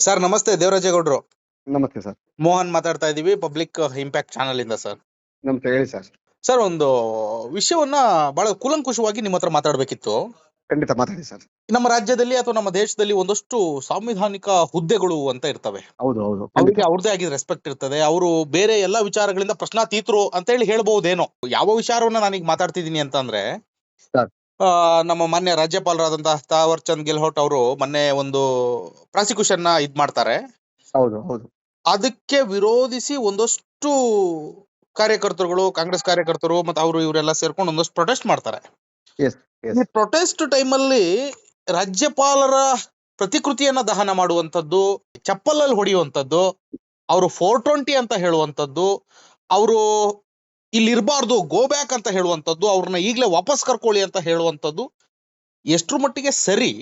Sir ನಮಸ್ತೆ ದೇವರಾಜೇಗೌಡರು. ನಮಸ್ತೆ sir Mohan ಮಾತಾಡ್ತಾ ಇದೀವಿ ಪಬ್ಲಿಕ್ ಇಂಪ್ಯಾಕ್ಟ್ ಚಾನಲ್ ಇಂದ ಸರ್ ನಮಸ್ತೆ ಹೇಳಿ ಸರ್ ಸರ್ ಒಂದು ವಿಷಯವನ್ನ ಬಹಳ ಕೂಲಂಕುಷವಾಗಿ ನಿಮ್ಮ ಹತ್ರ ಮಾತಾಡ್ಬೇಕಿತ್ತು. ಖಂಡಿತ ಮಾತಾಡಿ ಸರ್ ನಮ್ಮ ರಾಜ್ಯದಲ್ಲಿ ಅಥವಾ ನಮ್ಮ ದೇಶದಲ್ಲಿ ಒಂದಷ್ಟು ಸಾಂವಿಧಾನಿಕ ಹುದ್ದೆಗಳು ಅಂತ ಇರ್ತವೆ. ಹೌದು ಹೌದು. ಅವರಿಗೆ ಅವ್ರದೇ ಆಗಿದ ರೆಸ್ಪೆಕ್ಟ್ ಇರ್ತದೆ. ಅವರು ಬೇರೆ ಎಲ್ಲಾ ವಿಚಾರಗಳಿಂದ ಪ್ರಶ್ನಾತೀತರು ಅಂತ ಹೇಳಿ ಹೇಳ್ಬಹುದೇನೋ. ಯಾವ ವಿಚಾರವನ್ನ ನಾನೀಗ ಮಾತಾಡ್ತಿದ್ದೀನಿ ಅಂತಂದ್ರೆ ನಮ್ಮ ಮಾನ್ಯ ರಾಜ್ಯಪಾಲರಾದಂತಹ ತಾವರ್ ಚಂದ್ ಗೆಲ್ಹೋಟ್ ಅವರು ಮೊನ್ನೆ ಒಂದು ಪ್ರಾಸಿಕ್ಯೂಷನ್ನ ಇದ್ ಮಾಡ್ತಾರೆ. ಹೌದು ಹೌದು. ಅದಕ್ಕೆ ವಿರೋಧಿಸಿ ಒಂದಷ್ಟು ಕಾರ್ಯಕರ್ತರುಗಳು ಕಾಂಗ್ರೆಸ್ ಕಾರ್ಯಕರ್ತರು ಮತ್ತೆ ಅವರು ಇವರೆಲ್ಲ ಸೇರ್ಕೊಂಡು ಒಂದಷ್ಟು ಪ್ರೊಟೆಸ್ಟ್ ಮಾಡ್ತಾರೆ. ಈ ಪ್ರೊಟೆಸ್ಟ್ ಟೈಮಲ್ಲಿ ರಾಜ್ಯಪಾಲರ ಪ್ರತಿಕೃತಿಯನ್ನ ದಹನ ಮಾಡುವಂತದ್ದು ಚಪ್ಪಲಲ್ಲಿ ಹೊಡೆಯುವಂತದ್ದು ಅವರು ಫೋರ್ ಟ್ವೆಂಟಿ ಅಂತ ಹೇಳುವಂತದ್ದು ಅವರು ಇಲ್ಲಿ ಇರಬಾರ್ದು ಗೋ ಬ್ಯಾಕ್ ಅಂತ ಹೇಳುವಂತದ್ದು ಅವ್ರನ್ನ ಈಗಲೇ ವಾಪಸ್ ಕರ್ಕೊಳ್ಳಿ ಅಂತ ಹೇಳುವಂತದ್ದು ಎಷ್ಟ್ರ ಮಟ್ಟಿಗೆ ಸರಿ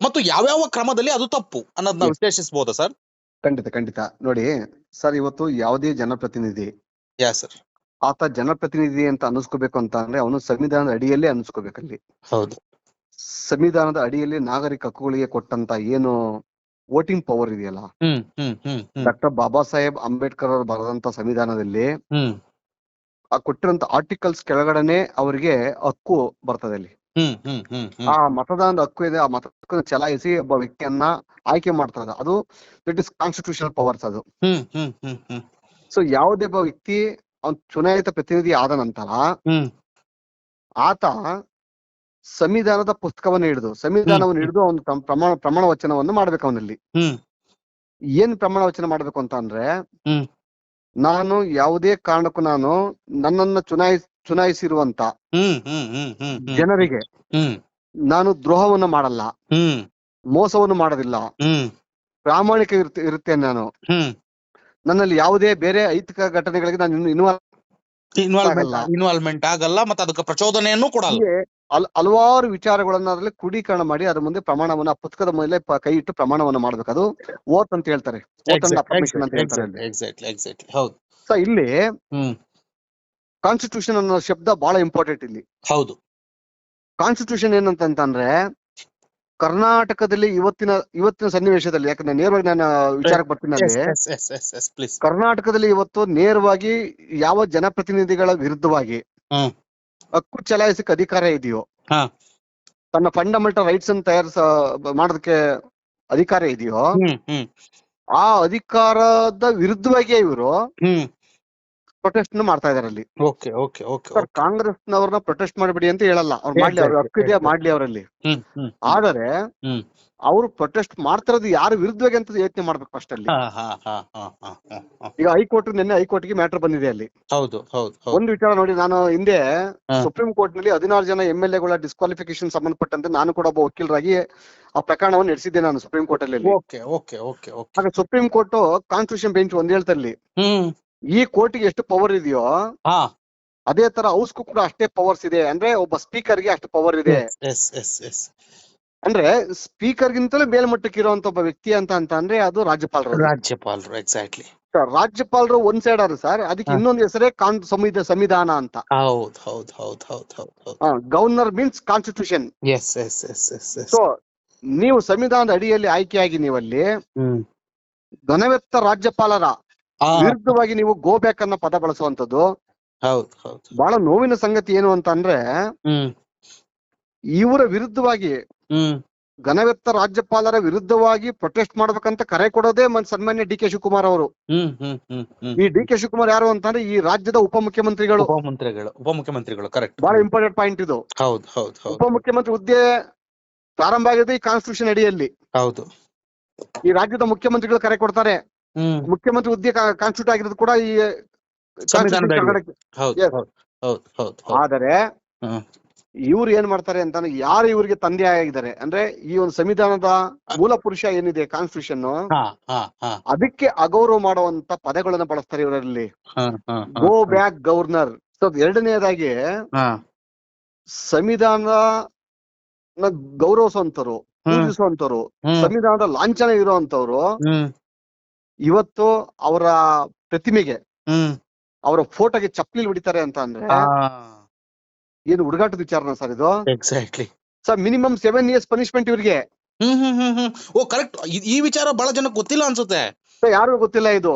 ಮತ್ತು ಯಾವ್ಯಾವ ಕ್ರಮದಲ್ಲಿ ಅದು ತಪ್ಪು ಅನ್ನೋದನ್ನ. ವಿಶ್ಲೇಷಿಸಬಹುದಾ ಸರ್? ಖಂಡಿತ ಖಂಡಿತ. ನೋಡಿ ಸರ್ ಇವತ್ತು ಯಾವುದೇ ಜನಪ್ರತಿನಿಧಿ ಯಾ ಸರ್ ಆತ ಜನಪ್ರತಿನಿಧಿ ಅಂತ ಅನ್ನಿಸ್ಕೋಬೇಕು ಅಂತ ಅಂದ್ರೆ ಅವನು ಸಂವಿಧಾನದ ಅಡಿಯಲ್ಲಿ ಅನ್ನಿಸ್ಕೋಬೇಕಲ್ಲಿ ಹೌದು. ಸಂವಿಧಾನದ ಅಡಿಯಲ್ಲಿ ನಾಗರಿಕ ಹಕ್ಕುಗಳಿಗೆ ಕೊಟ್ಟಂತ ಏನು ವೋಟಿಂಗ್ ಪವರ್ ಇದೆಯಲ್ಲ? ಡಾಕ್ಟರ್ ಬಾಬಾ ಸಾಹೇಬ್ ಅಂಬೇಡ್ಕರ್ ಅವರು ಬರೆದಂತ ಸಂವಿಧಾನದಲ್ಲಿ ಆ ಕೊಟ್ಟಿರುವಂತ ಆರ್ಟಿಕಲ್ಸ್ ಕೆಳಗಡೆನೆ ಅವರಿಗೆ ಹಕ್ಕು ಬರ್ತದೆ ಅಲ್ಲಿ. ಆ ಮತದಾನದ ಹಕ್ಕು ಇದೆ ಆ ಮತ ಚಲಾಯಿಸಿ ಒಬ್ಬ ವ್ಯಕ್ತಿಯನ್ನ ಆಯ್ಕೆ ಮಾಡ್ತಾರೆ ಅದು. ಇಟ್ ಇಸ್ ಕಾನ್ಸ್ಟಿಟ್ಯೂಷನಲ್ ಪವರ್ಸ್ ಅದು. ಸೊ ಯಾವುದೇ ಒಬ್ಬ ವ್ಯಕ್ತಿ ಅವ್ನ್ ಚುನಾಯಿತ ಪ್ರತಿನಿಧಿ ಆದ ನಂತರ ಆತ ಸಂವಿಧಾನದ ಪುಸ್ತಕವನ್ನು ಹಿಡಿದು ಸಂವಿಧಾನವನ್ನು ಹಿಡಿದು ಅವನು ಪ್ರಮಾಣ ಪ್ರಮಾಣ ವಚನವನ್ನು ಮಾಡ್ಬೇಕು ಅವನಲ್ಲಿ. ಏನ್ ಪ್ರಮಾಣ ವಚನ ಮಾಡ್ಬೇಕು ಅಂತ ಅಂದ್ರೆ. ನಾನು ಯಾವುದೇ ಕಾರಣಕ್ಕೂ ನಾನು ನನ್ನನ್ನ ಚುನಾಯಿ ಚುನಾಯಿಸಿರುವಂತ ಜನರಿಗೆ ನಾನು ದ್ರೋಹವನ್ನು ಮಾಡಲ್ಲ. ಮೋಸವನ್ನು ಮಾಡೋದಿಲ್ಲ. ಪ್ರಾಮಾಣಿಕ ಇರ್ತ ಇರುತ್ತೇನೆ ನಾನು. ನನ್ನಲ್ಲಿ ಯಾವುದೇ ಬೇರೆ ಐತಿಕ ಘಟನೆಗಳಿಗೆ ನಾನು ಇನ್ವಾಲ್ವ್ ಇನ್ವಾಲ್ವ್ಮೆಂಟ್ ಆಗಲ್ಲ. ಇನ್ವಾಲ್ವ್ಮೆಂಟ್ ಆಗಲ್ಲ ಮತ್ತೆ ಅದಕ್ಕೆ ಪ್ರಚೋದನೆಯನ್ನು ಕೊಡಲ್ಲ. ಹಲವಾರು ವಿಚಾರಗಳನ್ನ ಅದರಲ್ಲಿ ಕ್ರೋಢೀಕರಣ ಮಾಡಿ ಅದ್ರ ಮುಂದೆ ಪ್ರಮಾಣವನ್ನ ಪುಸ್ತಕದ ಮೇಲೆ ಕೈ ಇಟ್ಟು ಪ್ರಮಾಣವನ್ನ ಮಾಡ್ಬೇಕು. ಅದು ಓತ್ ಅಂತ ಹೇಳ್ತಾರೆ. ಇಲ್ಲಿ ಕಾನ್ಸ್ಟಿಟ್ಯೂಷನ್ ಅನ್ನೋ ಶಬ್ದ ಬಹಳ ಇಂಪಾರ್ಟೆಂಟ್ ಇಲ್ಲಿ. ಹೌದು. ಕಾನ್ಸ್ಟಿಟ್ಯೂಷನ್ ಏನಂತಂದ್ರೆ ಕರ್ನಾಟಕದಲ್ಲಿ ಇವತ್ತಿನ ಇವತ್ತಿನ ಸನ್ನಿವೇಶದಲ್ಲಿ ಯಾಕಂದ್ರೆ ನೇರವಾಗಿ ನಾನು ವಿಚಾರಕ್ಕೆ ಬರ್ತೀನಿ ಕರ್ನಾಟಕದಲ್ಲಿ ಇವತ್ತು ನೇರವಾಗಿ ಯಾವ ಜನಪ್ರತಿನಿಧಿಗಳ ವಿರುದ್ಧವಾಗಿ ಹಕ್ಕು ಚಲಾಯಿಸಕ್ಕೆ ಅಧಿಕಾರ ಇದೆಯೋ. ತನ್ನ ಫಂಡಮೆಂಟಲ್ ರೈಟ್ಸ್ ಅನ್ನು ತಯಾರಿಸ ಮಾಡೋದಕ್ಕೆ ಅಧಿಕಾರ ಇದೆಯೋ ಆ ಅಧಿಕಾರದ ವಿರುದ್ಧವಾಗಿ ಇವರು ಪ್ರೊಟೆಸ್ಟ್ ಮಾಡ್ತಾ ಇದಾರೆ ಅಲ್ಲಿ. ಓಕೆ ಓಕೆ ಓಕೆ ಸರ್ ಕಾಂಗ್ರೆಸ್ನವ್ರನ್ನ ಪ್ರೊಟೆಸ್ಟ್ ಮಾಡಬೇಡಿ ಅಂತ ಹೇಳಲ್ಲ. ಅವ್ರು ಮಾಡ್ಲಿ ಅವ್ರ ಹಕ್ಕು ಇದೆಯಾ ಮಾಡ್ಲಿ ಅವರಲ್ಲಿ. ಆದರೆ. ಅವರು ಪ್ರೊಟೆಸ್ಟ್ ಮಾಡ್ತಿರೋದು ಯಾರ ವಿರುದ್ಧವಾಗಿ ಅಂತ ಯೋಚನೆ ಮಾಡ್ಬೇಕು ಫಸ್ಟ್ ಅಲ್ಲಿ. ಈಗ ಹೈಕೋರ್ಟ್ ನಿನ್ನೆ ಹೈಕೋರ್ಟ್ಗೆ ಮ್ಯಾಟರ್ ಬಂದಿದೆ ಅಲ್ಲಿ. ಹೌದು ಹೌದು ಒಂದು ವಿಚಾರ ನೋಡಿ ನಾನು ಹಿಂದೆ ಸುಪ್ರೀಂ ಕೋರ್ಟ್ನಲ್ಲಿ ಹದಿನಾರು ಜನ ಎಂ ಎಲ್ ಎಗಳ ಡಿಸ್ಕ್ವಾಲಿಫಿಕೇಶನ್ ಸಂಬಂಧಪಟ್ಟಂತೆ ನಾನು ಕೂಡ ಒಬ್ಬ ವಕೀಲರಾಗಿ ಆ ಪ್ರಕರಣವನ್ನು ನಡೆಸಿದ್ದೆ ನಾನು ಸುಪ್ರೀಂ ಕೋರ್ಟ್ ಅಲ್ಲಿ ಸುಪ್ರೀಂ ಕೋರ್ಟ್ ಕಾನ್ಸ್ಟಿಟ್ಯೂಷನ್ ಬೆಂಚ್ ಒಂದ್ ಹೇಳ್ತಲ್ಲಿ ಈ ಕೋರ್ಟ್ಗೆ ಎಷ್ಟು ಪವರ್ ಇದೆಯೋ ಹಾ. ಅದೇ ತರ ಹೌಸ್ಗೂ ಕೂಡ ಅಷ್ಟೇ ಪವರ್ಸ್ ಇದೆ. ಅಂದ್ರೆ ಒಬ್ಬ ಸ್ಪೀಕರ್ಗೆ ಅಷ್ಟು ಪವರ್ ಇದೆ. ಎಸ್ ಎಸ್ ಎಸ್ ಅಂದ್ರೆ ಸ್ಪೀಕರ್ಗಿಂತಲೂ ಮೇಲ್ಮಟ್ಟಕ್ಕೆ ಇರುವಂತ ಒಬ್ಬ ವ್ಯಕ್ತಿ ಅಂತ ಅಂತ ಅಂದ್ರೆ ಅದು ರಾಜ್ಯಪಾಲರು ರಾಜ್ಯಪಾಲರು ಎಕ್ಸಾಕ್ಟ್ಲಿ ರಾಜ್ಯಪಾಲರು ಒಂದ್ ಸೈಡ್ ಆದ್ರು ಸರ್ ಅದಕ್ಕೆ. ಇನ್ನೊಂದು ಹೆಸರೇ ಕಾನ್ ಸಂವಿಧ ಸಂವಿಧಾನ ಅಂತ. ಹೌದು ಹೌದು ಹೌದು ಹೌದು ಹೌದು governor means constitution yes yes yes yes yes so ನೀವು ಸಂವಿಧಾನದ ಅಡಿಯಲ್ಲಿ ಆಯ್ಕೆಯಾಗಿ ನೀವಲ್ಲಿ ಘನವೆತ್ತ ರಾಜ್ಯಪಾಲರ ವಿರುದ್ಧವಾಗಿ ನೀವು ಗೋ ಬ್ಯಾಕ್ ಅನ್ನೋ ಪದ ಬಳಸುವಂತದ್ದು ಹೌದು ಹೌದು. ಬಹಳ ನೋವಿನ ಸಂಗತಿ ಏನು ಅಂತ ಅಂದ್ರೆ ಇವರ ವಿರುದ್ಧವಾಗಿ ಘನವೆತ್ತ ರಾಜ್ಯಪಾಲರ ವಿರುದ್ಧವಾಗಿ ಪ್ರೊಟೆಸ್ಟ್ ಮಾಡ್ಬೇಕಂತ ಕರೆ ಕೊಡೋದೇ ಮನ್- ಸನ್ಮಾನ್ಯ ಡಿ ಕೆ ಶಿವಕುಮಾರ್ ಅವರು. ಈ ಡಿ ಕೆ ಶಿವಕುಮಾರ್ ಯಾರು ಅಂತಂದ್ರೆ ಈ ರಾಜ್ಯದ ಉಪಮುಖ್ಯಮಂತ್ರಿಗಳು ಉಪಮುಖ್ಯಮಂತ್ರಿಗಳು ಉಪಮುಖ್ಯಮಂತ್ರಿಗಳು ಕರೆಕ್ಟ್ ಬಹಳ ಇಂಪಾರ್ಟೆಂಟ್ ಪಾಯಿಂಟ್ ಇದು. ಹೌದು ಹೌದು ಉಪಮುಖ್ಯಮಂತ್ರಿ ಹುದ್ದೆ ಪ್ರಾರಂಭ ಆಗಿದೆ ಈ ಕಾನ್ಸ್ಟಿಟ್ಯೂಷನ್ ಅಡಿಯಲ್ಲಿ. ಹೌದು. ಈ ರಾಜ್ಯದ ಮುಖ್ಯಮಂತ್ರಿಗಳು ಕರೆ ಕೊಡ್ತಾರೆ. ಮುಖ್ಯಮಂತ್ರಿ ಹುದ್ದೆ ಕಾನ್ಸ್ಟಿಟ್ಯೂಟ್ ಆಗಿರೋದು ಕೂಡ ಈ ಆದರೆ. ಇವ್ರು ಏನ್ ಮಾಡ್ತಾರೆ ಅಂತ ಯಾರು ಇವರಿಗೆ ತಂದೆ ಆಗಿದ್ದಾರೆ ಅಂದ್ರೆ ಈ ಒಂದು ಸಂವಿಧಾನದ ಮೂಲ ಪುರುಷ ಏನಿದೆ ಕಾನ್ಸ್ಟಿಟ್ಯೂಷನ್ ಅದಕ್ಕೆ ಅಗೌರವ ಮಾಡುವಂತ ಪದಗಳನ್ನ ಬಳಸ್ತಾರೆ ಇವರಲ್ಲಿ. ಗೋ ಬ್ಯಾಕ್ ಗವರ್ನರ್ ಸೊ ಎರಡನೇದಾಗಿ ಸಂವಿಧಾನ ಗೌರವಿಸುವಂತರು ಪೂಜಿಸುವಂತರು ಸಂವಿಧಾನದ ಲಾಂಛನ ಇರುವಂತವ್ರು ಇವತ್ತು ಅವರ ಪ್ರತಿಮೆಗೆ ಹ್ಮ್. ಅವರ ಫೋಟೋಗೆ ಚಪ್ಪಲಿ ಹೊಡಿತಾರೆ ಅಂತ ಅಂದ್ರೆ ಏನು ಹುಡುಗಾಟದ ವಿಚಾರನ ಸರ್ ಇದು? Exactly sir minimum seven years punishment ಇವ್ರಿಗೆ. ಹ್ಮ್ ಹ್ಮ್ ಹ್ಮ್ ಹ್ಮ್. ಓ ಕರೆಕ್ಟ್ ಈ ವಿಚಾರ ಬಹಳ ಜನಕ್ಕೆ ಗೊತ್ತಿಲ್ಲ ಅನ್ಸುತ್ತೆ. ಯಾರಿಗೂ ಗೊತ್ತಿಲ್ಲ ಇದು.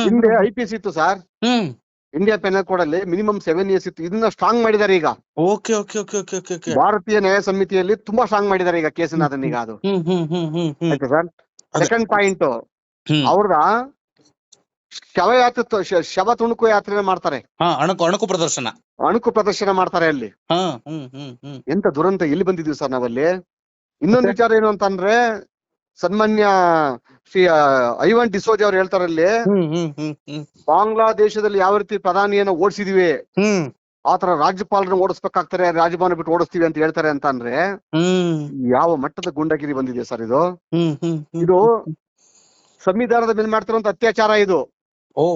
ಹಿಂದೆ ಐ ಪಿ ಎಸ್ ಇತ್ತು sir. Hmm. India penal code ಅಲ್ಲಿ ಮಿನಿಮಮ್ ಸೆವೆನ್ ಇಯರ್ಸ್ ಇತ್ತು. ಇದನ್ನ ಸ್ಟ್ರಾಂಗ್ ಮಾಡಿದ್ದಾರೆ ಈಗ. Okay okay okay okay okay okay. Bharatiya Nyaya ಸಮಿತಿಯಲ್ಲಿ ತುಂಬಾ ಸ್ಟ್ರಾಂಗ್ ಮಾಡಿದ್ದಾರೆ ಈಗ ಕೇಸನ್ನ ಅದನ್ನ ಈಗ ಅದು. ಆಯ್ತಾ ಸರ್? ಸೆಕೆಂಡ್ ಪಾಯಿಂಟ್ ಅವ್ರದ? ಶವಯಾತ್ರೆ ಶವ ತುಣುಕು ಯಾತ್ರೆ ಮಾಡ್ತಾರೆ. ಅಣುಕು ಅಣುಕು ಪ್ರದರ್ಶನ. ಅಣುಕು ಪ್ರದರ್ಶನ ಮಾಡ್ತಾರೆ ಅಲ್ಲಿ. ಎಂತ ದುರಂತ ಎಲ್ಲಿ ಬಂದಿದೀವಿ ಸರ್ ನಾವಲ್ಲಿ? ಇನ್ನೊಂದು ವಿಚಾರ ಏನು ಅಂತಂದ್ರೆ ಸನ್ಮಾನ್ಯ ಶ್ರೀ ಐವನ್ ಡಿಸೋಜ್ ಅವ್ರು ಹೇಳ್ತಾರಲ್ಲಿ ಅಲ್ಲಿ ಬಾಂಗ್ಲಾದೇಶದಲ್ಲಿ ಯಾವ ರೀತಿ ಪ್ರಧಾನಿಯನ್ನ ಓಡಿಸಿದೀವಿ ಆ ಆತರ ರಾಜ್ಯಪಾಲರನ್ನ ಓಡಿಸ್ಬೇಕಾಗ್ತಾರೆ ರಾಜಭವನ ಬಿಟ್ಟು ಓಡಿಸ್ತೀವಿ ಅಂತ ಹೇಳ್ತಾರೆ ಅಂತ ಅಂದ್ರೆ ಯಾವ ಮಟ್ಟದ ಗುಂಡಗಿರಿ ಬಂದಿದೆ ಸರ್ ಇದು? ಇದು ಸಂವಿಧಾನದ ಮೇಲೆ ಮಾಡ್ತಿರುವಂತ ಅತ್ಯಾಚಾರ ಇದು. ಓ.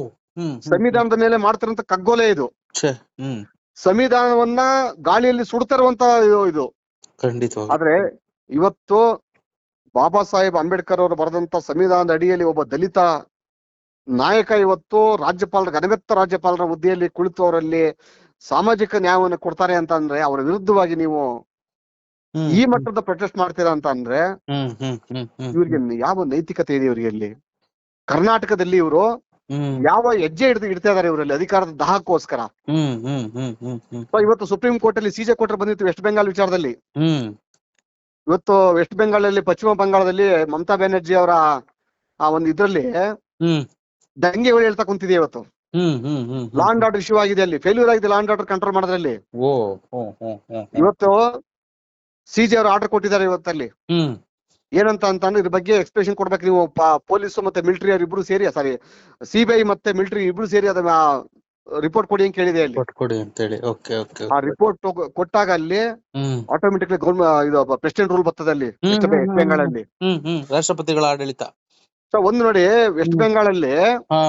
ಸಂವಿಧಾನದ ಮೇಲೆ ಮಾಡ್ತಿರೋಂತ ಕಗ್ಗೊಲೆ ಇದು. ಸಂವಿಧಾನವನ್ನ ಗಾಳಿಯಲ್ಲಿ ಸುಡ್ತಿರುವಂತ ಇದು- ಖಂಡಿತ ಆದ್ರೆ ಇವತ್ತು ಬಾಬಾ ಸಾಹೇಬ್ ಅಂಬೇಡ್ಕರ್ ಅವರು ಬರೆದಂತ ಸಂವಿಧಾನದ ಅಡಿಯಲ್ಲಿ ಒಬ್ಬ ದಲಿತ ನಾಯಕ ಇವತ್ತು ರಾಜ್ಯಪಾಲರ ಅನಗತ್ಯ ರಾಜ್ಯಪಾಲರ ಹುದ್ದೆಯಲ್ಲಿ ಕುಳಿತು ಅವರಲ್ಲಿ ಸಾಮಾಜಿಕ ನ್ಯಾಯವನ್ನು ಕೊಡ್ತಾರೆ ಅಂತ ಅಂದ್ರೆ ಅವರ ವಿರುದ್ಧವಾಗಿ ನೀವು ಈ ಮಟ್ಟದ ಪ್ರೊಟೆಸ್ಟ್ ಮಾಡ್ತೀರಾ ಅಂತ ಅಂದ್ರೆ ಇವ್ರಿಗೆ ಯಾವ ನೈತಿಕತೆ ಇದೆ ಇವ್ರಿಗೆ ಅಲ್ಲಿ ಕರ್ನಾಟಕದಲ್ಲಿ ಇವರು ಯಾವ ಹೆಜ್ಜೆ ಹಿಡಿದು ಇಡ್ತಾ ಇದಾರೆ ಇವರಲ್ಲಿ ಅಧಿಕಾರದ ದಾಹಕ್ಕೋಸ್ಕರ? ಇವತ್ತು ಸುಪ್ರೀಂ ಕೋರ್ಟ್ ಅಲ್ಲಿ ಸಿಜೆ ಕೋರ್ಟ್ ಬಂದಿತ್ತು ವೆಸ್ಟ್ ಬೆಂಗಾಲ್ ವಿಚಾರದಲ್ಲಿ. ಇವತ್ತು ವೆಸ್ಟ್ ಬೆಂಗಾಲ್ ಅಲ್ಲಿ ಪಶ್ಚಿಮ ಬಂಗಾಳದಲ್ಲಿ ಮಮತಾ ಬ್ಯಾನರ್ಜಿ ಅವರ ಆ ಒಂದು ಇದ್ರಲ್ಲಿ ದಂಗೆಗಳು ಹೇಳ್ತಾ ಕುಂತಿದೆ ಇವತ್ತು. ಲಾಂಡ್ ಆರ್ಡರ್ ಇಶ್ಯೂ ಆಗಿದೆ ಅಲ್ಲಿ. ಫೇಲ್ಯೂರ್ ಆಗಿದೆ ಲಾಂಡ್ ಆರ್ಡರ್ ಕಂಟ್ರೋಲ್ ಮಾಡೋದ್ರಲ್ಲಿ. ಓ ಓ ಸಿಜಿ ಅವರು ಆರ್ಡರ್ ಕೊಟ್ಟಿದ್ದಾರೆ ಇವತ್ತಲ್ಲಿ. ಏನಂತ ಅಂತಂದ್ರೆ ಇದ್ರ ಬಗ್ಗೆ ಎಕ್ಸ್ಪ್ಲೇಷನ್ ಕೊಡ್ಬೇಕು ನೀವು. ಪೊಲೀಸ್ ಮತ್ತೆ ಮಿಲಿಟರಿ ಅವ್ರು ಇಬ್ರು ಸೇರಿ ಸಾರಿ ಸಿಬಿಐ ಮತ್ತೆ ಮಿಲಿಟರಿ ಇಬ್ರು ಸೇರಿ ಅದನ್ನ ರಿಪೋರ್ಟ್ ಕೊಡಿ ಅಂತ ಕೇಳಿದೆ ಅಲ್ಲಿ. ಕೊಟ್ಕೊಡಿ ಅಂತೇಳಿ ಓಕೆ ಓಕೆ ಆ ರಿಪೋರ್ಟ್ ಕೊಟ್ಟಾಗ ಅಲ್ಲಿ ಆಟೋಮೆಟಿಕ್ಲಿ ಗೌರ್ಮೆಂಟ್ ಇದು ಪ್ರೆಸಿಡೆಂಟ್ ರೂಲ್ ಬರ್ತದೆ ಅಲ್ಲಿ ವೆಸ್ಟ್ ಹ್ಮ್ ಹ್ಮ್ ರಾಷ್ಟ್ರಪತಿಗಳ ಆಡಳಿತ. ಸೊ ಒಂದು ನೋಡಿ ವೆಸ್ಟ್ ಬೆಂಗಾಲ್ ಹಾ.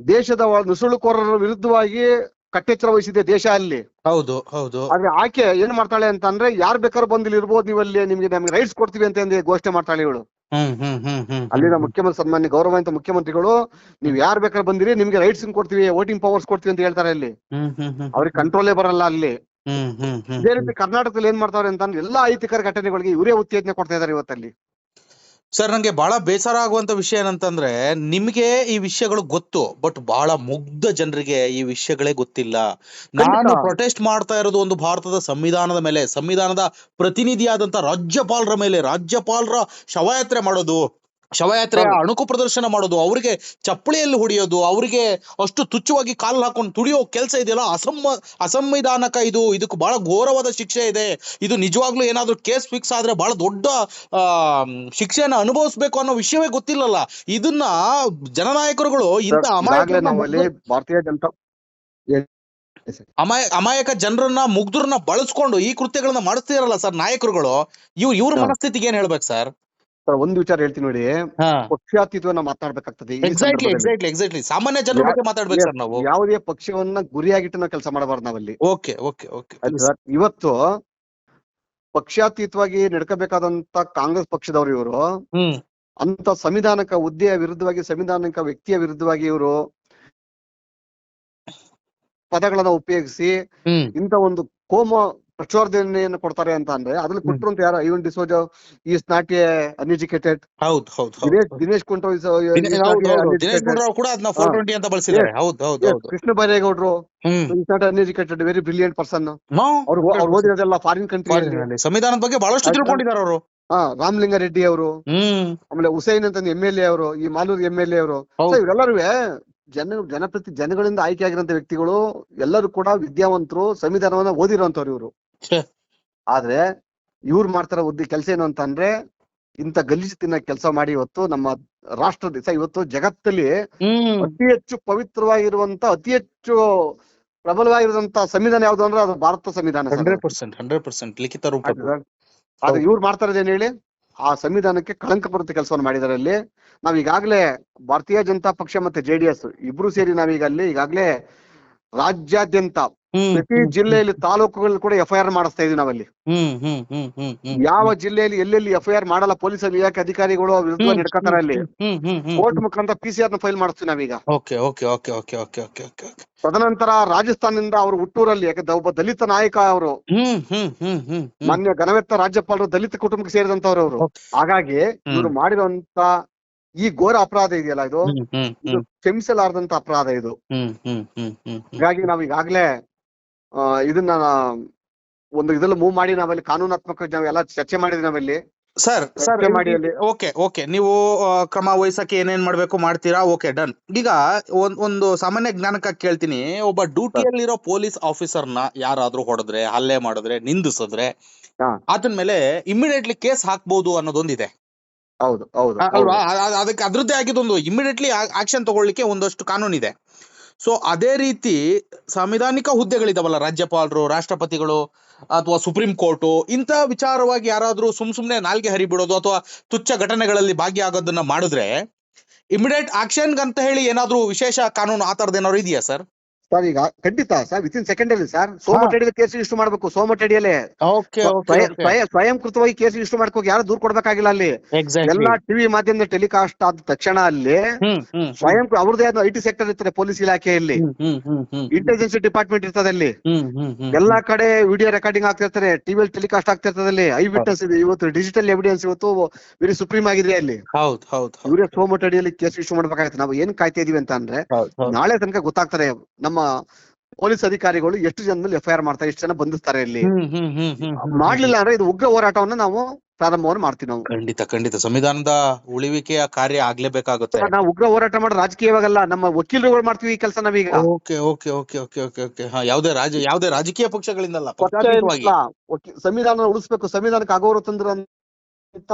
ದೇಶದ ನುಸುಳುಕೋರರ ವಿರುದ್ಧವಾಗಿ ಕಟ್ಟೆಚ್ಚರ ವಹಿಸಿದೆ ದೇಶ ಅಲ್ಲಿ. ಹೌದು ಹೌದು. ಆದ್ರೆ ಆಕೆ ಏನ್ ಮಾಡ್ತಾಳೆ ಅಂತ ಅಂದ್ರೆ ಯಾರ್ ಬೇಕಾದ್ರೂ ಬಂದ್ ಇಲ್ಲಿ ಇರ್ಬೋದು ನೀವು ಅಲ್ಲಿ ನಿಮ್ಗೆ ನಮ್ಗೆ ರೈಟ್ಸ್ ಕೊಡ್ತೀವಿ ಅಂತ ಅಂದ್ರೆ ಘೋಷಣೆ ಮಾಡ್ತಾಳೆ ಇವಳು. ಅಲ್ಲಿನ ಮುಖ್ಯಮಂತ್ರಿ ಸನ್ಮಾನ್ಯ ಗೌರವಾನ್ವಿತ ಮುಖ್ಯಮಂತ್ರಿಗಳು ನೀವ್ ಯಾರ್ ಬೇಕಾದ್ರೆ ಬಂದಿರಿ ನಿಮ್ಗೆ ರೈಟ್ಸ್ ಕೊಡ್ತೀವಿ ವೋಟಿಂಗ್ ಪವರ್ಸ್ ಕೊಡ್ತೀವಿ ಅಂತ ಹೇಳ್ತಾರೆ ಅಲ್ಲಿ. ಅವ್ರಿಗೆ ಕಂಟ್ರೋಲೇ ಬರಲ್ಲ ಅಲ್ಲಿ. ಇದೇ ರೀತಿ ಕರ್ನಾಟಕದಲ್ಲಿ ಏನ್ ಅಂತ ಅಂತಂದ್ರೆ ಎಲ್ಲಾ ಅಹಿತಕರ ಘಟನೆಗಳಿಗೆ ಇವರೇ ಉತ್ತೇಜನ ಕೊಡ್ತಾ ಇದಾರೆ ಇವತ್ತಲ್ಲಿ. ಸರ್ ನಂಗೆ ಬಹಳ ಬೇಸರ ಆಗುವಂತ ವಿಷಯ ಏನಂತಂದ್ರೆ ನಿಮ್ಗೆ ಈ ವಿಷಯಗಳು ಗೊತ್ತು ಬಟ್ ಬಹಳ ಮುಗ್ಧ ಜನರಿಗೆ ಈ ವಿಷಯಗಳೇ ಗೊತ್ತಿಲ್ಲ. ನಾನು ಪ್ರೊಟೆಸ್ಟ್ ಮಾಡ್ತಾ ಇರೋದು ಒಂದು ಭಾರತದ ಸಂವಿಧಾನದ ಮೇಲೆ ಸಂವಿಧಾನದ ಪ್ರತಿನಿಧಿಯಾದಂತ ರಾಜ್ಯಪಾಲರ ಮೇಲೆ ರಾಜ್ಯಪಾಲರ ಶವಯಾತ್ರೆ ಮಾಡೋದು. ಶವಯಾತ್ರೆಯ ಹೌದು. ಅಣುಕು ಪ್ರದರ್ಶನ ಮಾಡೋದು ಅವರಿಗೆ ಚಪ್ಪಳಿಯಲ್ಲಿ ಹೊಡೆಯೋದು ಅವರಿಗೆ ಅಷ್ಟು ತುಚ್ಛವಾಗಿ ಕಾಲು ಹಾಕೊಂಡು ತುಳಿಯೋ ಕೆಲಸ ಇದೆಯಲ್ಲ ಅಸಂ ಅಸಂವಿಧಾನಕ ಇದು ಇದಕ್ಕೆ ಬಹಳ ಘೋರವಾದ ಶಿಕ್ಷೆ ಇದೆ. ಇದು ನಿಜವಾಗ್ಲೂ ಏನಾದ್ರೂ ಕೇಸ್ ಫಿಕ್ಸ್ ಆದ್ರೆ ಬಹಳ ದೊಡ್ಡ ಆ ಶಿಕ್ಷೆಯನ್ನ ಅನುಭವಿಸ್ಬೇಕು ಅನ್ನೋ ವಿಷಯವೇ ಗೊತ್ತಿಲ್ಲಲ್ಲ. ಇದನ್ನ ಜನನಾಯಕರುಗಳು ಇಂತ ಭಾರತೀಯ ಜನತಾ ಅಮಾಯ ಅಮಾಯಕ ಜನರನ್ನ ಮುಗ್ಧರನ್ನ ಬಳಸ್ಕೊಂಡು ಈ ಕೃತ್ಯಗಳನ್ನ ಮಾಡಿಸ್ತಿರಲ್ಲ ಸರ್ ನಾಯಕರುಗಳು. ಇವ್ ಇವ್ರ ಹಾ. ಮನಸ್ಥಿತಿಗೆ ಏನ್ ಹೇಳ್ಬೇಕು ಸರ್? ಸರ್, ಒಂದು ವಿಚಾರ ಹೇಳ್ತೀನಿ ನೋಡಿ. ಪಕ್ಷಾತೀತವನ್ನ ಮಾತಾಡ್ಬೇಕಾಗ್ತದೆ ಈ ಎಕ್ಸಾಕ್ಟ್ಲಿ ಸಂದರ್ಭದಲ್ಲಿ. ಎಕ್ಸಾಕ್ಟ್ಲಿ ಎಕ್ಸಾಕ್ಟ್ಲಿ ಸಾಮಾನ್ಯ ಜನರ ಬಗ್ಗೆ ಮಾತಾಡ್ಬೇಕು ಸರ್ ನಾವು. ಯಾವುದೇ ಪಕ್ಷವನ್ನ ಗುರಿಯಾಗಿಟ್ಟು ನಾವು ಕೆಲಸ ಮಾಡಬಾರ್ದು ನಾವಲ್ಲಿ. Okay okay okay. ಆಯ್ತು ಸರ್? ಇವತ್ತು ಪಕ್ಷಾತೀತವಾಗಿ ನಡ್ಕೋಬೇಕಾದಂತ ಕಾಂಗ್ರೆಸ್ ಪಕ್ಷದವರು ಇವರು ಹ್ಮ್. ಅಂತ ಸಂವಿಧಾನಕ ಹುದ್ದೆಯ ವಿರುದ್ಧವಾಗಿ ಸಂವಿಧಾನಿಕ ವ್ಯಕ್ತಿಯ ವಿರುದ್ಧವಾಗಿ ಇವರು ಪದಗಳನ್ನ ಉಪಯೋಗಿಸಿ ಹ್ಮ್. ಇಂತ ಒಂದು ಕೋಮ ಪ್ರಚೋದನೆಯನ್ನು ಕೊಡ್ತಾರೆ ಅಂತ ಅಂದ್ರೆ ಅದ್ರಲ್ಲಿ. ಕೊಟ್ಟರು ಅಂತ ಯಾರು? Ivan D'Souza is not a uneducated ಹೌದು ಹೌದು ದಿನೇಶ್ ದಿನೇಶ್ ಕುಂಟ್ರೋ ದಿನೇಶ್ ಕೂಡ ಅದನ್ನ ಫೋರ್ ಟ್ವೆಂಟಿ ಅಂತ ಬಳಸಿದ್ದಾರೆ. ಹೌದು ಹೌದು ಹೌದು. Krishna ಬೈರೇಗೌಡರು is not uneducated very brilliant person ಅವ್ರು ಅವ್ರು ಓದಿರೋದೆಲ್ಲ ಫಾರಿನ್ ಕಂಟ್ರಿ. ಸಂವಿಧಾನದ ಬಗ್ಗೆ ಬಹಳಷ್ಟು? ತಿಳ್ಕೊಂಡಿದ್ದಾರೆ ಅವರು. ಹಾ ರಾಮಲಿಂಗಾರೆಡ್ಡಿ ಅವರು. ಹ್ಮ್. ಆಮೇಲೆ ಹುಸೇನ್ ಅಂತ ಎಂ ಎಲ್ ಎ ಅವರು ಈ ಮಾಲೂರು ಎಂ ಎಲ್ ಎ ಅವರು. ಇವರೆಲ್ಲರೂ ಜನ ಜನಪ್ರತಿ ಜನಗಳಿಂದ ಆಯ್ಕೆ ಆಗಿರುವಂತ ವ್ಯಕ್ತಿಗಳು ಎಲ್ಲರೂ ಕೂಡ ವಿದ್ಯಾವಂತರು ಸಂವಿಧಾನವನ್ನ ಓದಿರುವಂತವ್ರು ಇವರು. ಆದ್ರೆ ಇವ್ರು ಮಾಡ್ತಾರ ಉದ್ದಿ ಕೆಲಸ ಏನು ಅಂತ ಅಂದ್ರೆ ಇಂತ ಗಲೀಜು ತಿನ್ನ ಕೆಲಸ ಮಾಡಿ ಇವತ್ತು ನಮ್ಮ ರಾಷ್ಟ್ರ ಇವತ್ತು ಜಗತ್ತಲ್ಲಿ ಅತಿ ಹೆಚ್ಚು ಪವಿತ್ರವಾಗಿರುವಂತ ಅತಿ ಹೆಚ್ಚು ಪ್ರಬಲವಾಗಿರುವಂತ ಸಂವಿಧಾನ ಯಾವ್ದು ಅಂದ್ರೆ ಅದು ಭಾರತ ಸಂವಿಧಾನ ಲಿಖಿತ. ಆದ್ರೆ ಇವ್ರು ಮಾಡ್ತಾ ಇರೋದೇನ್ ಹೇಳಿ? ಆ ಸಂವಿಧಾನಕ್ಕೆ ಕಳಂಕ ಬರುತ್ತೆ ಕೆಲಸವನ್ನು ಮಾಡಿದಾರೆ ಅಲ್ಲಿ ನಾವ್ ಈಗಾಗಲೇ ಭಾರತೀಯ ಜನತಾ ಪಕ್ಷ ಮತ್ತೆ ಜೆಡಿಎಸ್ ಇಬ್ರು ಸೇರಿ ನಾವೀಗ ಅಲ್ಲಿ ಈಗಾಗ್ಲೇ ರಾಜ್ಯಾದ್ಯಂತ ಪ್ರತಿ ಜಿಲ್ಲೆಯಲ್ಲಿ ತಾಲೂಕುಗಳಲ್ಲಿ ಕೂಡ ಎಫ್ಐಆರ್ ಮಾಡಿಸ್ತಾ ಇದೀವಿ ನಾವಲ್ಲಿ ಯಾವ ಜಿಲ್ಲೆಯಲ್ಲಿ ಎಲ್ಲೆಲ್ಲಿ ಎಫ್ಐಆರ್ ಮಾಡಲ್ಲ ಪೊಲೀಸ್ ಇಲಾಖೆ ಅಧಿಕಾರಿಗಳು ವಿರುದ್ಧ ಅಲ್ಲಿ ಕೋರ್ಟ್ ಮುಖಾಂತರ ಪಿಸಿಆರ್ನ ಫೈಲ್ ಮಾಡಿಸ್ತೀವಿ ನಾವೀಗ ತದನಂತರ ರಾಜಸ್ಥಾನದಿಂದ ಅವರು ಹುಟ್ಟೂರಲ್ಲಿ ಯಾಕಂದ್ರೆ ಒಬ್ಬ ದಲಿತ ನಾಯಕ ಅವರು ಮಾನ್ಯ ಘನವೆತ್ತ ರಾಜ್ಯಪಾಲರು ದಲಿತ ಕುಟುಂಬಕ್ಕೆ ಸೇರಿದಂತವ್ರು ಅವರು ಹಾಗಾಗಿ ಇವರು ಮಾಡಿರುವಂತ ಈ ಘೋರ ಅಪರಾಧ ಇದೆಯಲ್ಲ ಇದು ಕ್ಷಮಿಸಲಾರದಂತ ಅಪರಾಧ ಇದು ಹೀಗಾಗಿ ನಾವು ಈಗಾಗ್ಲೇ ಇದನ್ನ ಒಂದು ಇದೆಲ್ಲ ಮೂವ್ ಮಾಡಿ ನಾವಲ್ಲಿ ಕಾನೂನಾತ್ಮಕ ಎಲ್ಲ ಚರ್ಚೆ ಮಾಡಿದ್ವಿ ನಾವಲ್ಲಿ. Sir sir. Okay okay. ನೀವು ಕ್ರಮ ವಹಿಸಕ್ಕೆ ಏನೇನ್ ಮಾಡ್ಬೇಕು ಮಾಡ್ತೀರಾ? Okay done. ಈಗ ಒಂದ್ ಒಂದು ಸಾಮಾನ್ಯ ಜ್ಞಾನಕ್ಕ ಕೇಳ್ತೀನಿ. ಒಬ್ಬ ಡ್ಯೂಟಿಯಲ್ಲಿರೋ ಪೊಲೀಸ್ ಆಫೀಸರ್ನ ಯಾರಾದ್ರೂ ಹೊಡೆದ್ರೆ ಹಲ್ಲೆ ಮಾಡಿದ್ರೆ ನಿಂದಿಸಿದ್ರೆ ಅದನ್ ಆತನ ಮೇಲೆ ಇಮಿಡಿಯೇಟ್ಲಿ ಕೇಸ್ ಹಾಕ್ಬಹುದು ಅನ್ನೋದೊಂದಿದೆ. ಹೌದು ಹೌದು. ಅಲ್ವಾ? ಅದಕ್ಕೆ ಅದ್ರದ್ದೇ ಆಗಿದೊಂದು ಇಮಿಡಿಯೇಟ್ಲಿ ಆಕ್ಷನ್ ತಗೊಳ್ಳಿಕ್ಕೆ ಒಂದಷ್ಟು ಕಾನೂನಿದೆ. ಸೊ ಅದೇ ರೀತಿ ಸಾಂವಿಧಾನಿಕ ಹುದ್ದೆಗಳಿದಾವಲ್ಲ, ರಾಜ್ಯಪಾಲರು, ರಾಷ್ಟ್ರಪತಿಗಳು ಅಥವಾ ಸುಪ್ರೀಂ ಕೋರ್ಟು, ಇಂಥ ವಿಚಾರವಾಗಿ ಯಾರಾದರೂ ಸುಮ್ ಸುಮ್ಮನೆ ನಾಲ್ಗೆ ಹರಿಬಿಡೋದು ಅಥವಾ ತುಚ್ಛ ಘಟನೆಗಳಲ್ಲಿ ಭಾಗಿಯಾಗೋದನ್ನ ಮಾಡಿದ್ರೆ, ಇಮಿಡಿಯೇಟ್ ಆಕ್ಷನ್ ಅಂತ ಹೇಳಿ ಏನಾದರೂ ವಿಶೇಷ ಕಾನೂನು ಆ ಥರದ್ದು ಏನಾದ್ರು ಇದೆಯಾ ಸರ್? ಸರ್ ಈಗ ಖಂಡಿತ ಸರ್ ವಿತಿನ್ ಸೆಕೆಂಡ್ ಅಲ್ಲಿ ಸರ್. ಸೋಮಟಡಿಯಲ್ಲಿ ಕೇಸ್ ಇಷ್ಟು ಮಾಡ್ಬೇಕು ಸೋಮಟಡಿಯಲ್ಲೇ ಸ್ವಯಂ- ಸ್ವಯಂಕೃತವಾಗಿ ಕೇಸ್ ಇಷ್ಟು ಮಾಡ್ಕೋ ಯಾರು ದೂರ ಕೊಡ್ಬೇಕಾಗಿಲ್ಲ ಅಲ್ಲಿ. ಎಲ್ಲಾ ಟಿವಿ ಮಾಧ್ಯಮದ ಟೆಲಿಕಾಸ್ಟ್ ಆದ ತಕ್ಷಣ ಅಲ್ಲಿ ಸ್ವಯಂ ಅವ್ರದೇ ಆದ ಐ ಟಿ ಸೆಕ್ಟರ್ ಇರ್ತದೆ ಪೊಲೀಸ್ ಇಲಾಖೆಯಲ್ಲಿ ಇಂಟೆಲಿಜೆನ್ಸ್ ಡಿಪಾರ್ಟ್ಮೆಂಟ್ ಇರ್ತದೆ ಅಲ್ಲಿ. ಎಲ್ಲಾ ಕಡೆ ವಿಡಿಯೋ ರೆಕಾರ್ಡಿಂಗ್ ಆಗ್ತಿರ್ತಾರೆ ಟಿವಿ ಟೆಲಿಕಾಸ್ಟ್ ಆಗ್ತಿರ್ತದೆ ಅಲ್ಲಿ. ಐ ವಿಟ್ನೆಸ್ ಇದೆ. ಇವತ್ತು ಡಿಜಿಟಲ್ ಎವಿಡೆನ್ಸ್ ಇವತ್ತು ವೆರಿ ಸುಪ್ರೀಂ ಆಗಿದೆ ಅಲ್ಲಿ. ಹೌದ್ ಹೌದ್ ಹೌದ್. ಇವರೇ ಸೋಮಟಡಿಯಲ್ಲಿ ಕೇಸ್ ಇಶ್ಯೂ ಮಾಡ್ಬೇಕಾಗತ್ತೆ. ನಾವು ಏನ್ ಕಾಯ್ತಾ ಇದೀವಿ ಅಂತ ಅಂದ್ರೆ ನಾಳೆ ತನಕ ಗೊತ್ತಾಗ್ತಾರೆ. ನಮ್ಮ ಪೊಲೀಸ್ ಅಧಿಕಾರಿಗಳು ಎಷ್ಟು ಜನ ಮೇಲೆ ಎಫ್ ಐ ಆರ್ ಮಾಡ್ತಾರೆ ಎಷ್ಟು ಜನ ಬಂಧಿಸ್ತಾರೆ ಇಲ್ಲಿ? ಮಾಡ್ಲಿಲ್ಲ ಅಂದ್ರೆ ಇದು ಉಗ್ರ ಹೋರಾಟವನ್ನ ನಾವು ಪ್ರಾರಂಭವನ್ನು ಮಾಡ್ತೀವಿ ನಾವು. ಖಂಡಿತ ಖಂಡಿತ. ಸಂವಿಧಾನದ ಉಳಿವಿಕೆಯ ಕಾರ್ಯ ಆಗ್ಲೇಬೇಕಾಗುತ್ತೆ. ನಾವು ಉಗ್ರ ಹೋರಾಟ ಮಾಡೋ ರಾಜಕೀಯವಾಗಲ್ಲ ನಮ್ಮ ವಕೀಲರುಗಳು ಮಾಡ್ತೀವಿ ಈ ಕೆಲಸ ನಾವೀಗ. Okay okay okay okay okay okay. ಹಾ ಯಾವ್ದೇ ರಾಜ ಯಾವ್ದೇ ರಾಜಕೀಯ ಪಕ್ಷಗಳಿಂದಲ್ಲ ಸಂವಿಧಾನ ಉಳಿಸ್ಬೇಕು. ಸಂವಿಧಾನಕ್ಕೆ ಆಗೋರು ತಂದ್ರ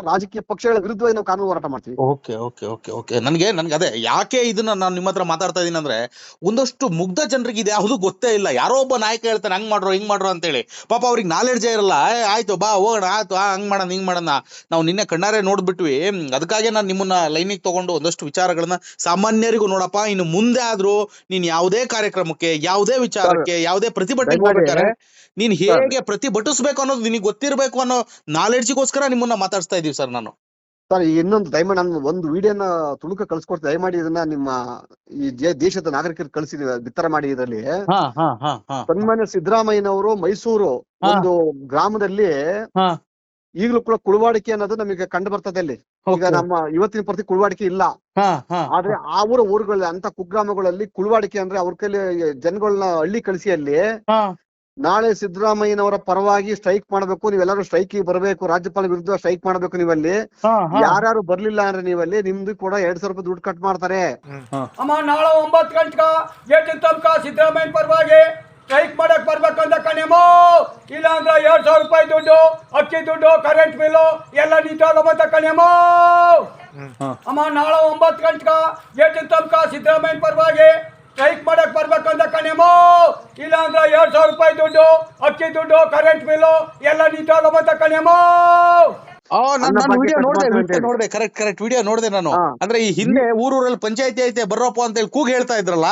ರಾಜಕೀಯ ಪಕ್ಷಗಳ ವಿರುದ್ಧವಾಗಿ ನಾವು ಕಾನೂನು ಹೋರಾಟ ಮಾಡ್ತೀವಿ. Okay okay okay okay. ನನಗೆ ನನಗೆ ಅದೇ ಯಾಕೆ ಇದನ್ನ ನಾನು ನಿಮ್ಮ ಹತ್ರ ಮಾತಾಡ್ತಾ ಇದೀನಿ ಅಂದ್ರೆ ಒಂದಷ್ಟು ಮುಗ್ಧ ಜನರಿಗೆ ಇದು ಯಾವುದು ಗೊತ್ತೇ ಇಲ್ಲ. ಯಾರೋ ಒಬ್ಬ ನಾಯಕ ಹೇಳ್ತಾನೆ ಹಂಗ್ ಮಾಡ್ರೋ ಹಿಂಗ್ ಮಾಡ್ರೋ ಅಂತೇಳಿ. ಪಾಪ ಅವ್ರಿಗೆ ನಾಲೆಡ್ಜೇ ಇರಲ್ಲ. ಆಯ್ತು ಬಾ ಹೋಗೋಣ ಆಯ್ತು ಆ ಹಂಗ್ ಮಾಡೋಣ ಹಿಂಗ್ ಮಾಡೋಣ. ನಾವು ನಿನ್ನೆ ಕಣ್ಣಾರೆ ನೋಡ್ಬಿಟ್ವಿ. ಅದಕ್ಕಾಗೆ ನಾನು ನಿಮ್ಮನ್ನ ಲೈನಿಗೆ ತಗೊಂಡು ಒಂದಷ್ಟು ವಿಚಾರಗಳನ್ನ ಸಾಮಾನ್ಯರಿಗೂ ನೋಡಪ್ಪ. ಇನ್ನು ಮುಂದೆ ಆದ್ರೂ ನೀನ್ ಯಾವುದೇ ಕಾರ್ಯಕ್ರಮಕ್ಕೆ ಯಾವುದೇ ವಿಚಾರಕ್ಕೆ ಯಾವುದೇ ಪ್ರತಿಭಟನೆ ಮಾಡ್ಬೇಕಾದ್ರೆ ನೀನ್ ಹೇಗೆ ಪ್ರತಿಭಟಿಸ್ಬೇಕು ಅನ್ನೋದು ನಿನಗೆ ಗೊತ್ತಿರಬೇಕು ಅನ್ನೋ ನಾಲೆಡ್ಜಿಗೋಸ್ಕರ ನಿಮ್ಮನ್ನ ಮಾತಾಡ್ಸ್ತಾ ಇದೀವಿ ಸರ್ ನಾನು. ಸರ್ ಇನ್ನೊಂದು ದಯಮಾಡಿ ನಾನು ಒಂದು ವಿಡಿಯೋನ ತುಣುಕ ಕಳ್ಸಿಕೊಡ್ತೀನಿ ದಯಮಾಡಿ ಇದನ್ನ ನಿಮ್ಮ ಈ ದೇಶದ ನಾಗರಿಕರಿಗೆ ಕಳಿಸಿ ಬಿತ್ತರ ಮಾಡಿ ಇದರಲ್ಲಿ. ಹಾ ಹಾ ಹಾ ಹಾ. ಸನ್ಮಾನ್ಯ ಸಿದ್ದರಾಮಯ್ಯನವರು ಮೈಸೂರು ಹಾ. ಒಂದು ಗ್ರಾಮದಲ್ಲಿ ಹಾ. ಈಗಲೂ ಕೂಡ ಕುಳುವಾಡಿಕೆ ಅನ್ನೋದು ನಮಗೆ ಕಂಡು ಬರ್ತದೆ ಅಲ್ಲಿ. ಈಗ ನಮ್ಮ ಇವತ್ತಿನ ಪ್ರತಿ ಕುಳುವಾಡಿಕೆ ಇಲ್ಲ. ಹಾ ಹಾ ಆದ್ರೆ ಆ ಊರ ಊರುಗಳಲ್ಲಿ ಅಂತ ಕುಗ್ರಾಮಗಳಲ್ಲಿ ಕುಳುವಾಡಿಕೆ ಅಂದ್ರೆ ಅವ್ರ ಕೈಲಿ ಜನಗಳನ್ನ ಹಳ್ಳಿ ಕಳಿಸಿ ಅಲ್ಲಿ. ಹಾ. ನಾಳೆ ಸಿದ್ದರಾಮಯ್ಯನವರ ಪರವಾಗಿ ಸ್ಟ್ರೈಕ್ ಮಾಡಬೇಕು ನೀವೆಲ್ಲರೂ ಸ್ಟ್ರೈಕ್ ಬರಬೇಕು ರಾಜ್ಯಪಾಲ ವಿರುದ್ಧ ಸ್ಟ್ರೈಕ್ ಮಾಡ್ಬೇಕು ನೀವಲ್ಲಿ. ಯಾರ್ಯಾರು ಹಾ. ಯಾರು ಬರ್ಲಿಲ್ಲ ಅಂದ್ರೆ ನೀವಲ್ಲಿ ನಿಮ್ದು ಕೂಡ ಎರಡ್ ಸಾವಿರ ರೂಪಾಯಿ ದುಡ್ಡು ಕಟ್ ಮಾಡ್ತಾರೆ. ಅಮ್ಮ ನಾಳೆ ಒಂಬತ್ತು ಗಂಟೆ ಗೇಟಿನ ತನಕ ಸಿದ್ದರಾಮಯ್ಯ ಪರವಾಗಿ ಸ್ಟ್ರೈಕ್ ಮಾಡಕ್ ಬರ್ಬೇಕಂತ ಕಣೇಮೋ ಇಲ್ಲ ಅಂದ್ರೆ ಎರಡ್ ಸಾವಿರ ರೂಪಾಯಿ ದುಡ್ಡು ಅಕ್ಕಿ ದುಡ್ಡು ಕರೆಂಟ್ ಬಿಲ್ಲು ಎಲ್ಲ ನಿಂತೋಗಬಂತ ಕಣೇಮೋ ಅಮ್ಮ. ನಾಳೆ ಒಂಬತ್ತು ಗಂಟೆ ಗೇಟಿನ ತನಕ ಸಿದ್ದರಾಮಯ್ಯ ಪರವಾಗಿ ಸ್ಟ್ರೈಕ್ ಮಾಡಕ್ ಬರ್ಬೇಕಂತ ಕಣೇಮೋ ಇಲ್ಲ ಅಂದ್ರೆ ಎರಡ್ ಸಾವಿರ ರೂಪಾಯಿ ದುಡ್ಡು ಅಕ್ಕಿ ದುಡ್ಡು ಕರೆಂಟ್ ಬಿಲ್ಲು ಎಲ್ಲ ನಿಂತೋಗಬಂತ ಕಣೇಮೋ ನೋಡಿದೆ ಕರೆಕ್ಟ್ ಕರೆಕ್ಟ್ ವಿಡಿಯೋ ನೋಡಿದೆ ನಾನು. ಅಂದ್ರೆ ಈ ಹಿಂದೆ ಊರೂರಲ್ಲಿ ಪಂಚಾಯತಿ ಐತೆ ಬರ್ರಪ್ಪ ಅಂತ ಹೇಳಿ ಕೂಗ್ ಹೇಳ್ತಾ ಇದ್ರಲ್ಲ?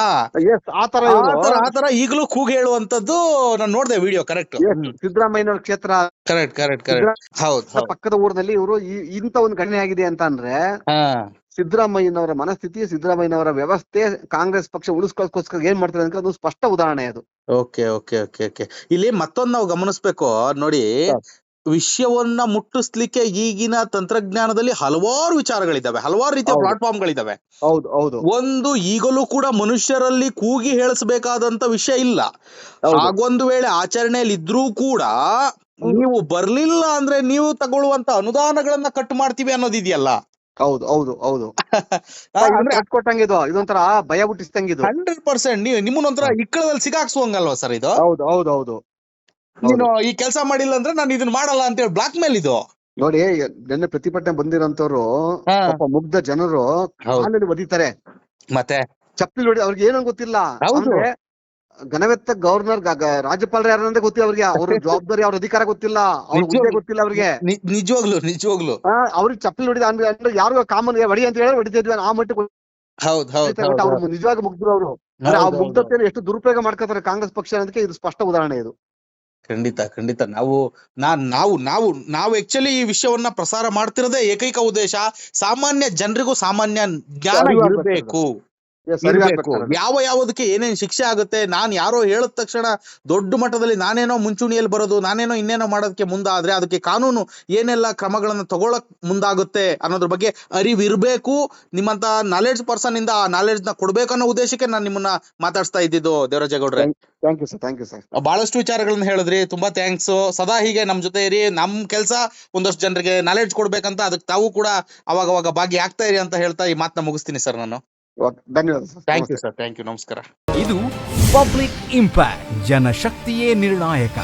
ಎಸ್ ಆತರ ಆ ತರ ಆ ತರ ಈಗಲೂ ಕೂಗ್ ಹೇಳುವಂತದ್ದು ನಾನು ನೋಡ್ದೆ ವಿಡಿಯೋ ಕರೆಕ್ಟ್ ಸಿದ್ದರಾಮಯ್ಯನವ್ರ ಕ್ಷೇತ್ರ. ಕರೆಕ್ಟ್ ಕರೆಕ್ಟ್ ಕರೆಕ್ಟ್ ಹೌದ್ ಪಕ್ಕದ ಊರಿನಲ್ಲಿ ಇವರು ಇಂತ ಒಂದು ಘಟನೆ ಆಗಿದೆ ಅಂತ ಅಂದ್ರೆ ಹಾ. ಸಿದ್ದರಾಮಯ್ಯನವರ ಮನಸ್ಥಿತಿ ಸಿದ್ದರಾಮಯ್ಯನವರ ವ್ಯವಸ್ಥೆ ಕಾಂಗ್ರೆಸ್ ಪಕ್ಷ ಉಳಿಸ್ಕೊಳ್ಳೋಸ್ಕರ ಏನ್ ಮಾಡ್ತಾರೆ ಅಂತ ಅದು ಸ್ಪಷ್ಟ ಉದಾಹರಣೆ ಅದು. Okay okay okay okay. ಇಲ್ಲಿ ಮತ್ತೊಂದು ನಾವು ಗಮನಿಸ್ಬೇಕು. ನೋಡಿ. ವಿಷಯವನ್ನ ಮುಟ್ಟಿಸ್ಲಿಕ್ಕೆ ಈಗಿನ ತಂತ್ರಜ್ಞಾನದಲ್ಲಿ ಹಲವಾರು ವಿಚಾರಗಳಿದ್ದಾವೆ. ಹಲವಾರು ರೀತಿಯ. ಪ್ಲಾಟ್ಫಾರ್ಮ್ ಗಳಿದಾವೆ ಹೌದು ಹೌದು. ಒಂದು ಈಗಲೂ ಕೂಡ ಮನುಷ್ಯರಲ್ಲಿ ಕೂಗಿ ಹೇಳಿಸಬೇಕಾದಂತ ವಿಷಯ ಇಲ್ಲ. ಹಾಗೊಂದು ವೇಳೆ ಆಚರಣೆಯಲ್ಲಿ ಇದ್ರೂ ಕೂಡ ನೀವು ಬರ್ಲಿಲ್ಲ ಅಂದ್ರೆ ನೀವು ತಗೊಳ್ಳುವಂತ ಅನುದಾನಗಳನ್ನ ಕಟ್ ಮಾಡ್ತೀವಿ ಅನ್ನೋದಿದೆಯಲ್ಲ. ಹೌದು ಹೌದು ಹೌದು. ಅಂದ್ರೆ ಕೊಟ್ಟಂಗಿದು ಇದೊಂಥರ ಭಯ ಹುಟ್ಟಿಸ್ದಂಗಿದು ಹಂಡ್ರೆಡ್ ಪರ್ಸೆಂಟ್ ನೀವು ನಿಮ್ಮನ್ನೊಂಥರ ಇಕ್ಕಳದಲ್ಲಿ ಸಿಗಾಕ್ಸುವಂಗಲ್ವಾ ಸರ್ ಇದು? ಹೌದು ಹೌದು ಹೌದು. ನೀನು ಈ ಕೆಲಸ ಮಾಡಿಲ್ಲ ಅಂದ್ರೆ ನಾನು ಇದನ್ನ ಮಾಡಲ್ಲ ಅಂತ ಹೇಳಿ ಬ್ಲಾಕ್ ಮೇಲ್ ಇದು. ನೋಡಿ ನಿನ್ನೆ ಪ್ರತಿಭಟನೆ ಬಂದಿರೋಂತವ್ರು. ಪಾಪ ಮುಗ್ಧ ಜನರು. ಕಾಲಲ್ಲಿ ಒದಿತಾರೆ. ಮತ್ತೆ? ಚಪ್ಪಲಿ ಹೊಡಿ ಅವ್ರಿಗೆ ಏನೋ ಗೊತ್ತಿಲ್ಲ ಘನವೆತ್ತ ಗವರ್ನರ್ ರಾಜ್ಯಪಾಲರು ಯಾರಂದ್ರೆ ಗೊತ್ತಿಲ್ಲ ಅವ್ರಿಗೆ. ಅವ್ರ ಜವಾಬ್ದಾರಿ ಅವ್ರ ಅಧಿಕಾರ ಗೊತ್ತಿಲ್ಲ. ಅವ್ರ ಹುದ್ದೆ. ಗೊತ್ತಿಲ್ಲ ಅವ್ರಿಗೆ. ನಿಜವಾಗ್ಲು ನಿಜವಾಗ್ಲು. ಅವ್ರಿಗೆ ಚಪ್ಪಲಿ ಹೊಡಿದ ಅಂದ್ರೆ ಅಂದ್ರೆ ಯಾರು ಕಾಮನ್ ಹೊಡಿ ಅಂತ ಹೇಳಿ ಹೊಡಿತಿದ್ವಿ ಆ ಮಟ್ಟಿಗೆ ಅವ್ರು ನಿಜವಾಗಿ ಮುಗ್ದ್ರು ಅವರು. ಆ. ಮುಗ್ಧತೆಯನ್ನು ಎಷ್ಟು ದುರುಪಯೋಗ ಮಾಡ್ಕೊತಾರೆ ಕಾಂಗ್ರೆಸ್ ಪಕ್ಷ ಅನ್ನೋದಕ್ಕೆ ಇದು ಸ್ಪಷ್ಟ ಉದಾಹರಣೆ ಇದು. ಖಂಡಿತ ಖಂಡಿತ. ನಾವು ನಾ ನಾವು ನಾವು ನಾವು ಆಕ್ಚುಲಿ ಈ ವಿಷಯವನ್ನ ಪ್ರಸಾರ ಮಾಡ್ತಿರೋದೇ ಏಕೈಕ ಉದ್ದೇಶ ಸಾಮಾನ್ಯ ಜನರಿಗೂ ಸಾಮಾನ್ಯ ಜ್ಞಾನ ಇರಬೇಕು. ಇರ್ಬೇಕು. ಯಾವ ಯಾವ್ದಕ್ಕೆ ಏನೇನ್ ಶಿಕ್ಷೆ ಆಗುತ್ತೆ ನಾನ್ ಯಾರೋ ಹೇಳಿದ ತಕ್ಷಣ ದೊಡ್ಡ ಮಟ್ಟದಲ್ಲಿ ನಾನೇನೋ ಮುಂಚೂಣಿಯಲ್ಲಿ ಬರೋದು ನಾನೇನೋ ಇನ್ನೇನೋ ಮಾಡೋದಕ್ಕೆ ಮುಂದಾದ್ರೆ ಅದಕ್ಕೆ ಕಾನೂನು ಏನೆಲ್ಲ ಕ್ರಮಗಳನ್ನ ತಗೊಳಕ್ ಮುಂದಾಗುತ್ತೆ ಅನ್ನೋದ್ರ ಬಗ್ಗೆ ಅರಿವಿರ್ಬೇಕು. ನಿಮ್ಮಂತ ನಾಲೆಡ್ಜ್ ಪರ್ಸನ್ ಇಂದ ಆ ನಾಲೆಡ್ಜ್ನ ಕೊಡ್ಬೇಕು ಅನ್ನೋ ಉದ್ದೇಶಕ್ಕೆ ನಾನು ನಿಮ್ಮನ್ನ ಮಾತಾಡ್ಸ್ತಾ ಇದ್ದಿದ್ದು ದೇವರಾಜೇಗೌಡ್ರೆ. Thank you sir thank you sir ಬಹಳಷ್ಟು ವಿಚಾರಗಳನ್ನ ಹೇಳಿದ್ರಿ ತುಂಬಾ ಥ್ಯಾಂಕ್ಸ್ ಸದಾ ಹೀಗೆ ನಮ್ ಜೊತೆ ಇರಿ ನಮ್ ಕೆಲಸ ಒಂದಷ್ಟು ಜನರಿಗೆ ನಾಲೆಡ್ಜ್ ಕೊಡ್ಬೇಕಂತ ಅದಕ್ಕೆ ತಾವು ಕೂಡ ಅವಾಗ ಅವಾಗ ಭಾಗಿ ಆಗ್ತಾ ಇರಿ ಅಂತ ಹೇಳ್ತಾ ಈ ಮಾತನ್ನ ಮುಗಿಸ್ತೀನಿ ಸರ್ ನಾನು. ಧನ್ಯವಾದ sir. Thank you sir thank you ನಮಸ್ಕಾರ. ಇದು ಪಬ್ಲಿಕ್ ಇಂಪ್ಯಾಕ್ಟ್ ಜನಶಕ್ತಿಯೇ ನಿರ್ಣಾಯಕ.